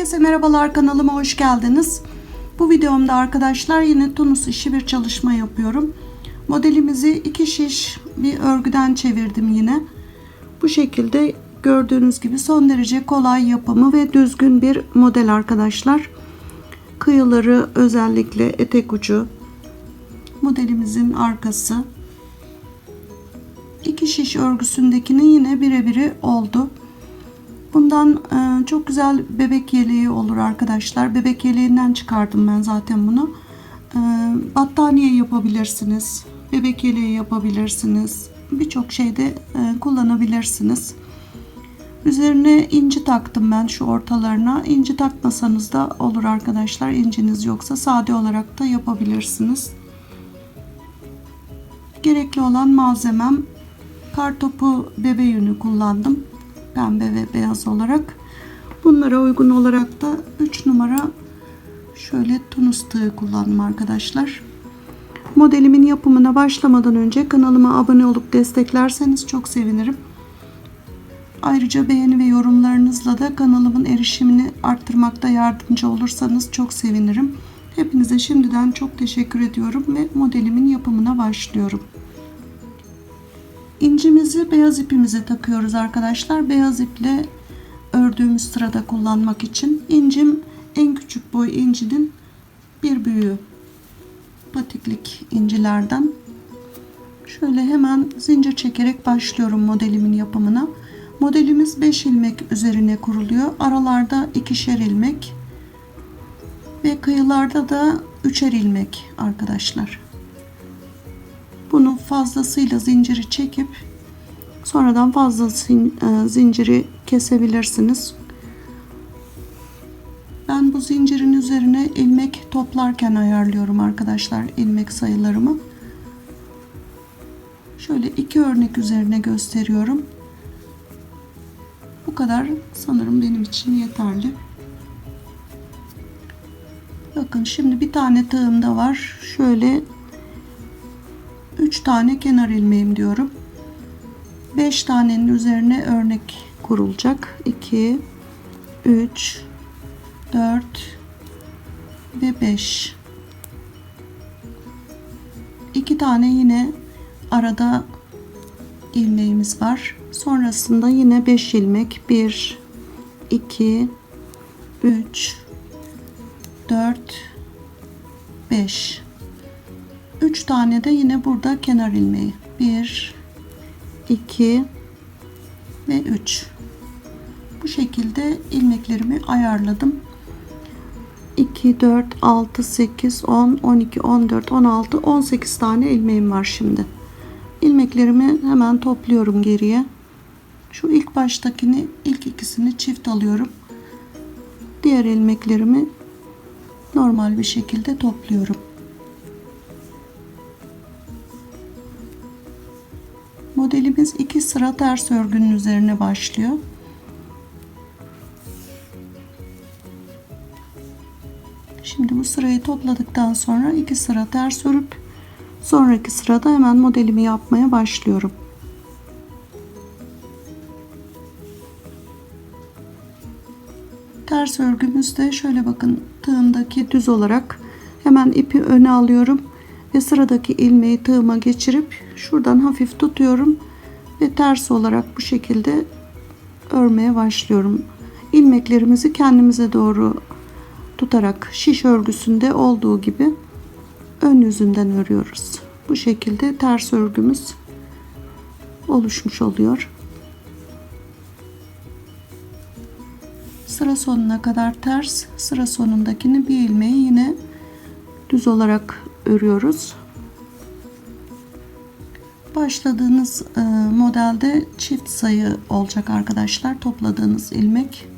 Herkese merhabalar kanalıma hoş geldiniz. Bu videomda arkadaşlar yine Tunus işi bir çalışma yapıyorum. Modelimizi iki şiş bir örgüden çevirdim yine. Bu şekilde gördüğünüz gibi son derece kolay yapımı ve düzgün bir model arkadaşlar. Kıyıları özellikle etek ucu. Modelimizin arkası. İki şiş örgüsündekinin yine birebiri oldu. Bundan e, çok güzel bebek yeleği olur arkadaşlar. Bebek yeleğinden çıkardım ben zaten bunu. E, battaniye yapabilirsiniz. Bebek yeleği yapabilirsiniz. Birçok şeyde e, kullanabilirsiniz. Üzerine inci taktım ben şu ortalarına. İnci takmasanız da olur arkadaşlar. İnciniz yoksa sade olarak da yapabilirsiniz. Gerekli olan malzemem kartopu bebe yünü kullandım pembe ve beyaz olarak. Bunlara uygun olarak da 3 numara şöyle tunus tığı kullandım arkadaşlar. Modelimin yapımına başlamadan önce kanalıma abone olup desteklerseniz çok sevinirim. Ayrıca beğeni ve yorumlarınızla da kanalımın erişimini arttırmakta yardımcı olursanız çok sevinirim. Hepinize şimdiden çok teşekkür ediyorum ve modelimin yapımına başlıyorum. İncimizi beyaz ipimize takıyoruz arkadaşlar. Beyaz iple ördüğümüz sırada kullanmak için. İncim en küçük boy incinin bir büyüğü. Patiklik incilerden. Şöyle hemen zincir çekerek başlıyorum modelimin yapımına. Modelimiz 5 ilmek üzerine kuruluyor. Aralarda ikişer ilmek ve kıyılarda da üçer ilmek arkadaşlar. Fazlasıyla zinciri çekip sonradan fazla e, zinciri kesebilirsiniz. Ben bu zincirin üzerine ilmek toplarken ayarlıyorum arkadaşlar ilmek sayılarımı. Şöyle iki örnek üzerine gösteriyorum. Bu kadar sanırım benim için yeterli. Bakın şimdi bir tane tığım da var. Şöyle 3 tane kenar ilmeğim diyorum. 5 tanenin üzerine örnek kurulacak. 2 3 4 ve 5 2 tane yine arada ilmeğimiz var. Sonrasında yine 5 ilmek 1 2 3 4 5 3 tane de yine burada kenar ilmeği. 1 2 ve 3 bu şekilde ilmeklerimi ayarladım. 2 4 6 8 10 12 14 16 18 tane ilmeğim var şimdi. İlmeklerimi hemen topluyorum geriye. Şu ilk baştakini ilk ikisini çift alıyorum. Diğer ilmeklerimi normal bir şekilde topluyorum Modelimiz iki sıra ters örgünün üzerine başlıyor. Şimdi bu sırayı topladıktan sonra iki sıra ters örüp sonraki sırada hemen modelimi yapmaya başlıyorum. Ters örgümüzde şöyle bakın tığımdaki düz olarak hemen ipi öne alıyorum ve sıradaki ilmeği tığıma geçirip şuradan hafif tutuyorum ve ters olarak bu şekilde örmeye başlıyorum. İlmeklerimizi kendimize doğru tutarak şiş örgüsünde olduğu gibi ön yüzünden örüyoruz. Bu şekilde ters örgümüz oluşmuş oluyor. Sıra sonuna kadar ters, sıra sonundakini bir ilmeği yine düz olarak örüyoruz. Başladığınız e, modelde çift sayı olacak arkadaşlar topladığınız ilmek.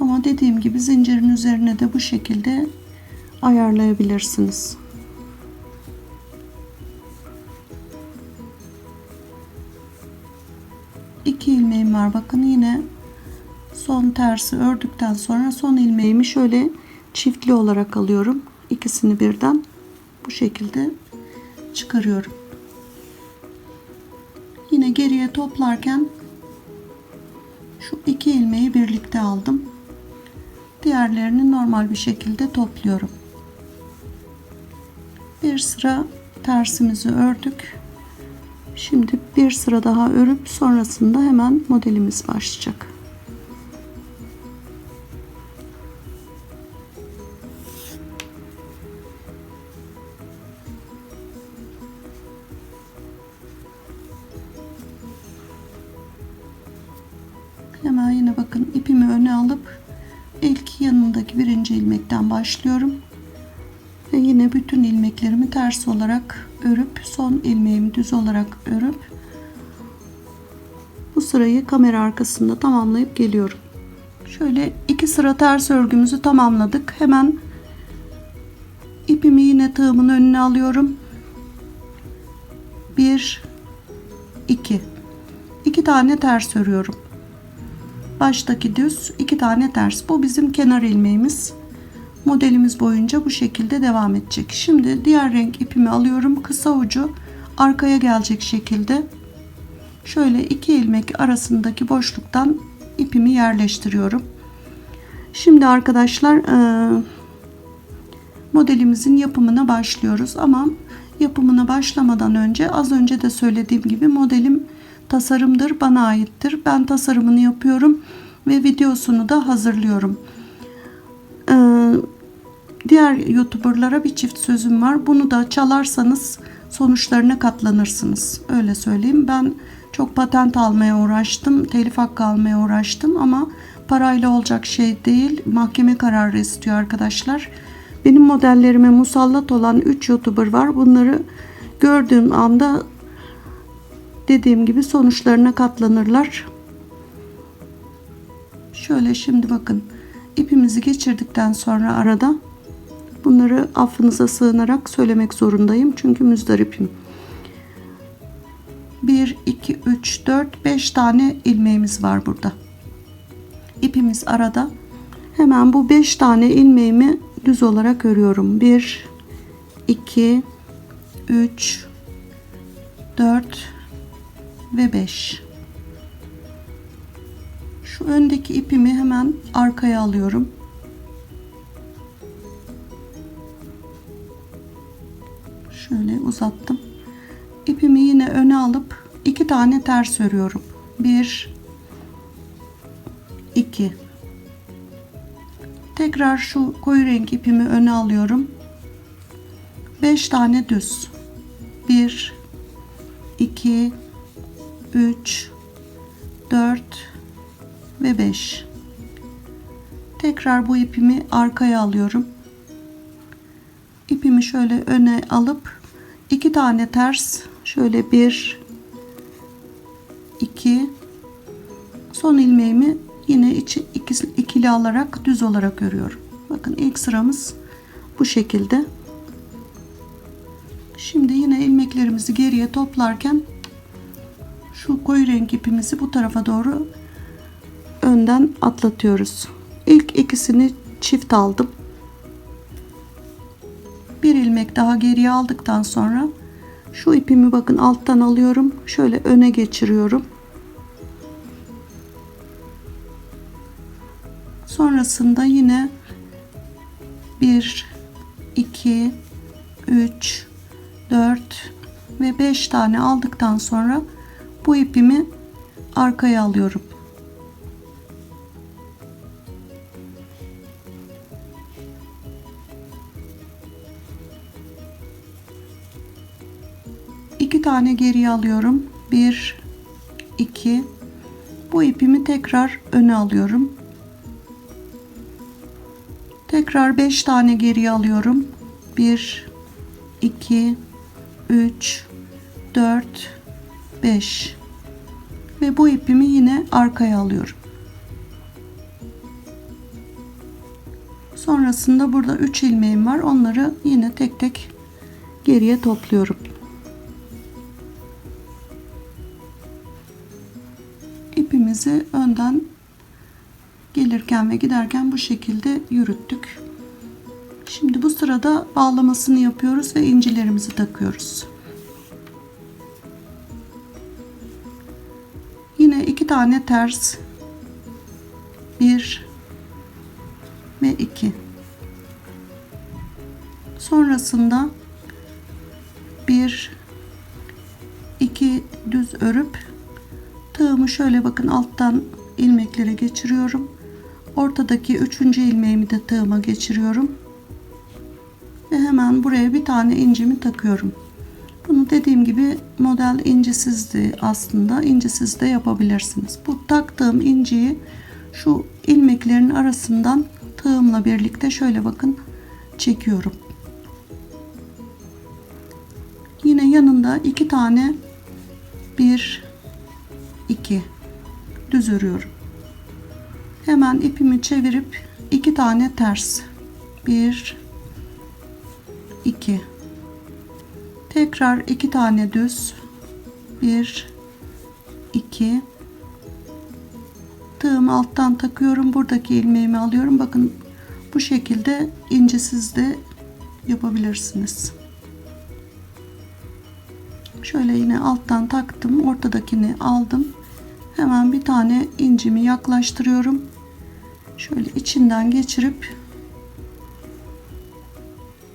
Ama dediğim gibi zincirin üzerine de bu şekilde ayarlayabilirsiniz. İki ilmeğim var. Bakın yine son tersi ördükten sonra son ilmeğimi şöyle çiftli olarak alıyorum. İkisini birden bu şekilde çıkarıyorum. Yine geriye toplarken Şu iki ilmeği birlikte aldım. Diğerlerini normal bir şekilde topluyorum. Bir sıra tersimizi ördük. Şimdi bir sıra daha örüp sonrasında hemen modelimiz başlayacak. Yanındaki birinci ilmekten başlıyorum. Ve yine bütün ilmeklerimi ters olarak örüp son ilmeğimi düz olarak örüp bu sırayı kamera arkasında tamamlayıp geliyorum. Şöyle iki sıra ters örgümüzü tamamladık. Hemen ipimi yine tığımın önüne alıyorum. Bir, iki. İki tane ters örüyorum. Baştaki düz, iki tane ters. Bu bizim kenar ilmeğimiz. Modelimiz boyunca bu şekilde devam edecek. Şimdi diğer renk ipimi alıyorum. Kısa ucu arkaya gelecek şekilde şöyle iki ilmek arasındaki boşluktan ipimi yerleştiriyorum. Şimdi arkadaşlar e, modelimizin yapımına başlıyoruz ama yapımına başlamadan önce az önce de söylediğim gibi modelim tasarımdır bana aittir. Ben tasarımını yapıyorum ve videosunu da hazırlıyorum. Ee, diğer youtuberlara bir çift sözüm var. Bunu da çalarsanız sonuçlarına katlanırsınız. Öyle söyleyeyim. Ben çok patent almaya uğraştım. Telif hakkı almaya uğraştım ama parayla olacak şey değil. Mahkeme kararı istiyor arkadaşlar. Benim modellerime musallat olan 3 youtuber var. Bunları gördüğüm anda dediğim gibi sonuçlarına katlanırlar. Şöyle şimdi bakın ipimizi geçirdikten sonra arada bunları affınıza sığınarak söylemek zorundayım. Çünkü müzdaripim. 1, 2, 3, 4, 5 tane ilmeğimiz var burada. İpimiz arada. Hemen bu 5 tane ilmeğimi düz olarak örüyorum. 1, 2, 3, 4 ve 5. Şu öndeki ipimi hemen arkaya alıyorum. Şöyle uzattım. İpimi yine öne alıp iki tane ters örüyorum. 1 2 Tekrar şu koyu renk ipimi öne alıyorum. 5 tane düz. 1 2 3 4 ve 5 tekrar bu ipimi arkaya alıyorum. İpimi şöyle öne alıp iki tane ters şöyle bir iki. Son ilmeğimi yine içi ikili alarak düz olarak örüyorum. Bakın ilk sıramız bu şekilde. Şimdi yine ilmeklerimizi geriye toplarken şu koyu renk ipimizi bu tarafa doğru önden atlatıyoruz. İlk ikisini çift aldım. Bir ilmek daha geriye aldıktan sonra şu ipimi bakın alttan alıyorum. Şöyle öne geçiriyorum. Sonrasında yine 1 2 3 4 ve 5 tane aldıktan sonra bu ipimi arkaya alıyorum. İki tane geriye alıyorum. Bir, iki. Bu ipimi tekrar öne alıyorum. Tekrar beş tane geriye alıyorum. Bir, iki, üç, dört, 5 ve bu ipimi yine arkaya alıyorum. Sonrasında burada 3 ilmeğim var. Onları yine tek tek geriye topluyorum. İpimizi önden gelirken ve giderken bu şekilde yürüttük. Şimdi bu sırada bağlamasını yapıyoruz ve incilerimizi takıyoruz. Tane ters. 1 ve 2 sonrasında bir iki düz örüp tığımı şöyle bakın alttan ilmeklere geçiriyorum. Ortadaki üçüncü ilmeğimi de tığıma geçiriyorum. Ve hemen buraya bir tane incimi takıyorum dediğim gibi model incisizdi aslında. İncisiz de yapabilirsiniz. Bu taktığım inciyi şu ilmeklerin arasından tığımla birlikte şöyle bakın çekiyorum. Yine yanında iki tane bir iki düz örüyorum. Hemen ipimi çevirip iki tane ters bir iki tekrar iki tane düz. Bir iki. Tığımı alttan takıyorum. Buradaki ilmeğimi alıyorum. Bakın bu şekilde incisiz de yapabilirsiniz. Şöyle yine alttan taktım. Ortadakini aldım. Hemen bir tane incimi yaklaştırıyorum. Şöyle içinden geçirip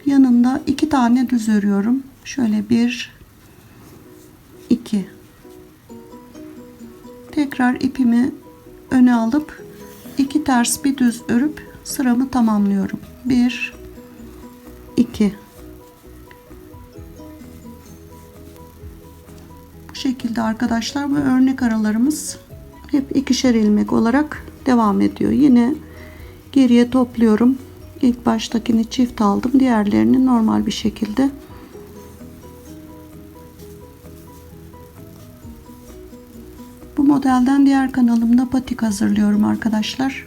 yanında iki tane düz örüyorum şöyle bir iki. Tekrar ipimi öne alıp iki ters bir düz örüp sıramı tamamlıyorum. 1 2 bu şekilde arkadaşlar bu örnek aralarımız hep ikişer ilmek olarak devam ediyor. Yine geriye topluyorum. İlk baştakini çift aldım. Diğerlerini normal bir şekilde modelden diğer kanalımda patik hazırlıyorum arkadaşlar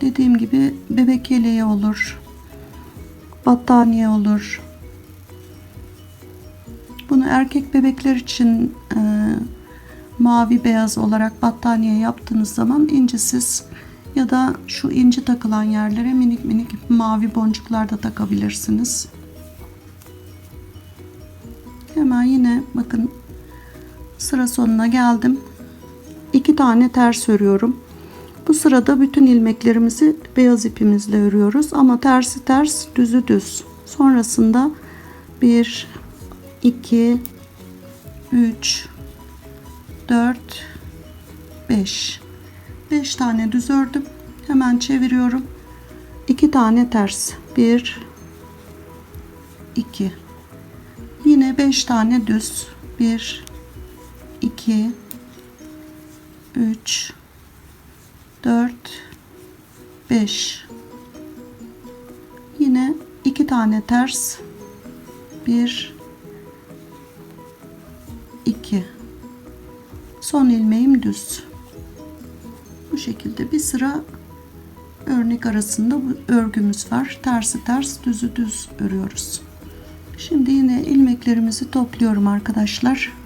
dediğim gibi bebek yeleği olur battaniye olur bunu erkek bebekler için e, mavi beyaz olarak battaniye yaptığınız zaman incisiz ya da şu inci takılan yerlere minik minik mavi boncuklar da takabilirsiniz. Hemen yine bakın sıra sonuna geldim. İki tane ters örüyorum. Bu sırada bütün ilmeklerimizi beyaz ipimizle örüyoruz ama tersi ters düzü düz. Sonrasında 1 2 3 4 5 5 tane düz ördüm. Hemen çeviriyorum. 2 tane ters. 1 2 Yine 5 tane düz. 1 2 3 4 5 Yine 2 tane ters. 1 2 Son ilmeğim düz. Bu şekilde bir sıra örnek arasında bu örgümüz var. Tersi ters, düzü düz örüyoruz. Şimdi yine ilmeklerimizi topluyorum arkadaşlar.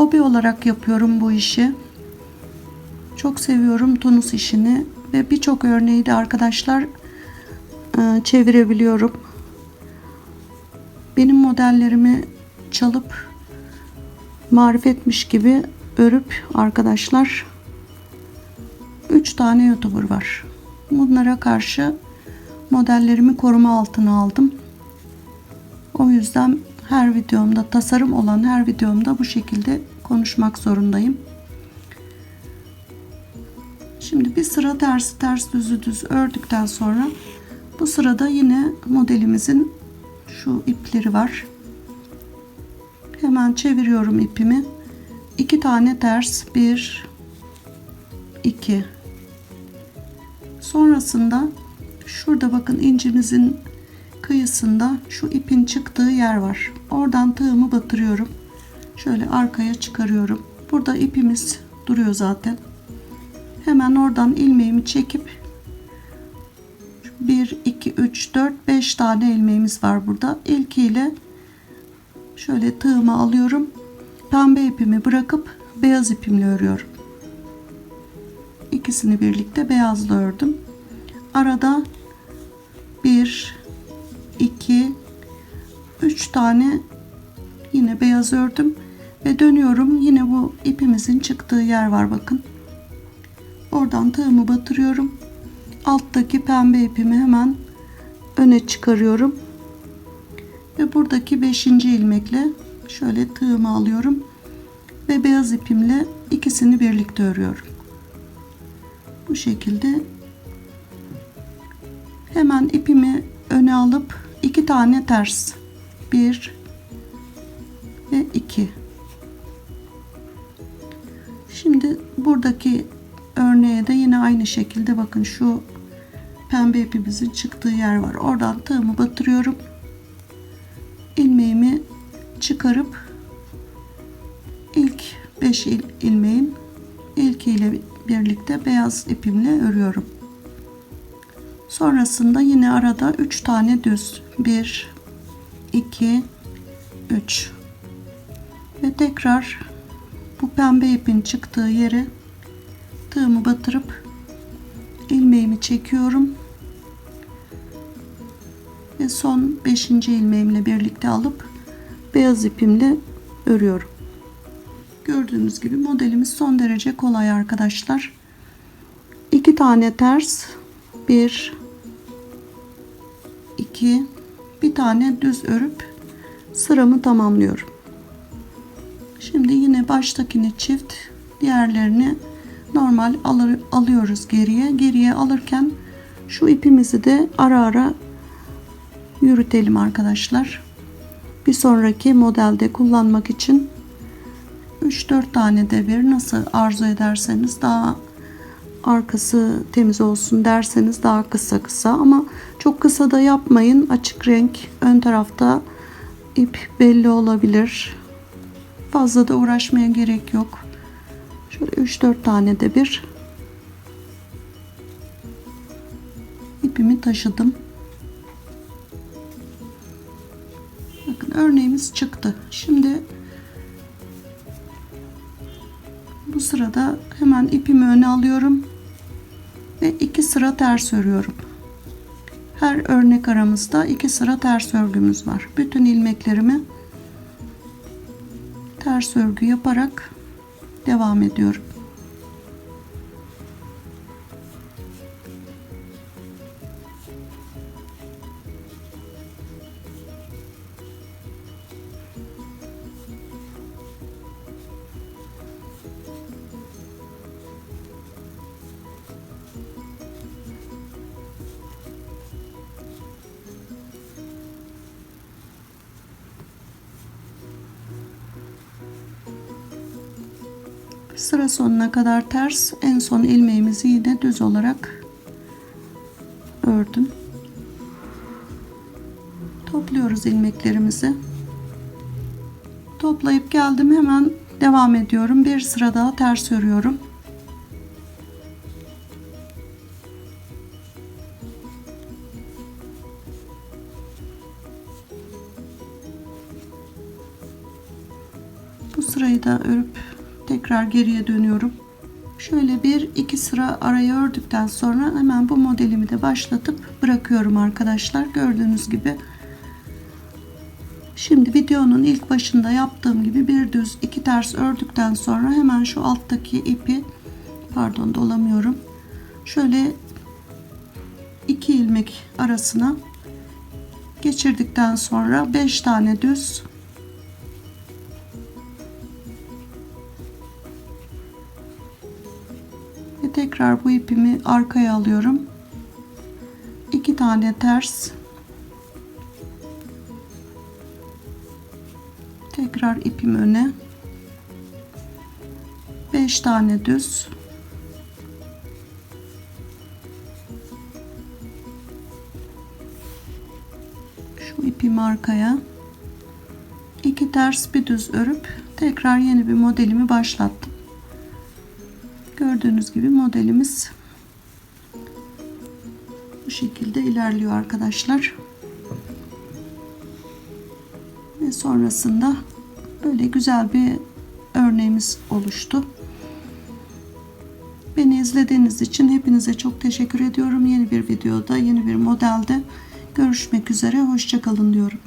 Hobi olarak yapıyorum bu işi. Çok seviyorum tunus işini ve birçok örneği de arkadaşlar e, çevirebiliyorum. Benim modellerimi çalıp marifetmiş gibi örüp arkadaşlar 3 tane youtuber var. Bunlara karşı modellerimi koruma altına aldım. O yüzden her videomda tasarım olan her videomda bu şekilde konuşmak zorundayım. Şimdi bir sıra tersi ters düzü düz ördükten sonra bu sırada yine modelimizin şu ipleri var. Hemen çeviriyorum ipimi. 2 tane ters 1 2 sonrasında şurada bakın incimizin kıyısında şu ipin çıktığı yer var oradan tığımı batırıyorum şöyle arkaya çıkarıyorum. Burada ipimiz duruyor zaten. Hemen oradan ilmeğimi çekip 1 2 3 4 5 tane ilmeğimiz var burada. İlkiyle şöyle tığımı alıyorum. Pembe ipimi bırakıp beyaz ipimle örüyorum. İkisini birlikte beyazla ördüm. Arada 1 2 3 tane yine beyaz ördüm Ve dönüyorum. Yine bu ipimizin çıktığı yer var bakın. Oradan tığımı batırıyorum. Alttaki pembe ipimi hemen öne çıkarıyorum. Ve buradaki 5. ilmekle şöyle tığımı alıyorum ve beyaz ipimle ikisini birlikte örüyorum. Bu şekilde hemen ipimi öne alıp iki tane ters. Bir ve iki. Buradaki örneğe de yine aynı şekilde bakın şu pembe ipimizin çıktığı yer var. Oradan tığımı batırıyorum. ilmeğimi çıkarıp ilk 5 il, ilmeğin ilkiyle birlikte beyaz ipimle örüyorum. Sonrasında yine arada 3 tane düz. 1 2 3 ve tekrar pembe ipin çıktığı yere tığımı batırıp ilmeğimi çekiyorum ve son 5. ilmeğimle birlikte alıp beyaz ipimle örüyorum. Gördüğünüz gibi modelimiz son derece kolay arkadaşlar. İki tane ters, bir, iki, bir tane düz örüp sıramı tamamlıyorum. Şimdi yine baştakini çift, diğerlerini normal alır, alıyoruz geriye. Geriye alırken şu ipimizi de ara ara yürütelim arkadaşlar. Bir sonraki modelde kullanmak için 3-4 tane de bir nasıl arzu ederseniz daha arkası temiz olsun derseniz daha kısa kısa ama çok kısa da yapmayın açık renk ön tarafta ip belli olabilir fazla da uğraşmaya gerek yok şöyle 3-4 tane de bir ipimi taşıdım bakın örneğimiz çıktı şimdi bu sırada hemen ipimi öne alıyorum ve iki sıra ters örüyorum. Her örnek aramızda iki sıra ters örgümüz var. Bütün ilmeklerimi ters örgü yaparak devam ediyorum. Sıra sonuna kadar ters, en son ilmeğimizi yine düz olarak ördüm. Topluyoruz ilmeklerimizi. Toplayıp geldim hemen devam ediyorum. Bir sıra daha ters örüyorum. Tekrar geriye dönüyorum. Şöyle bir iki sıra araya ördükten sonra hemen bu modelimi de başlatıp bırakıyorum arkadaşlar. Gördüğünüz gibi. Şimdi videonun ilk başında yaptığım gibi bir düz iki ters ördükten sonra hemen şu alttaki ipi pardon dolamıyorum. Şöyle iki ilmek arasına geçirdikten sonra 5 tane düz tekrar bu ipimi arkaya alıyorum. iki tane ters. Tekrar ipim öne. 5 tane düz. Şu ipimi arkaya. İki ters bir düz örüp tekrar yeni bir modelimi başlattım gördüğünüz gibi modelimiz bu şekilde ilerliyor arkadaşlar. Ve sonrasında böyle güzel bir örneğimiz oluştu. Beni izlediğiniz için hepinize çok teşekkür ediyorum. Yeni bir videoda yeni bir modelde görüşmek üzere. Hoşçakalın diyorum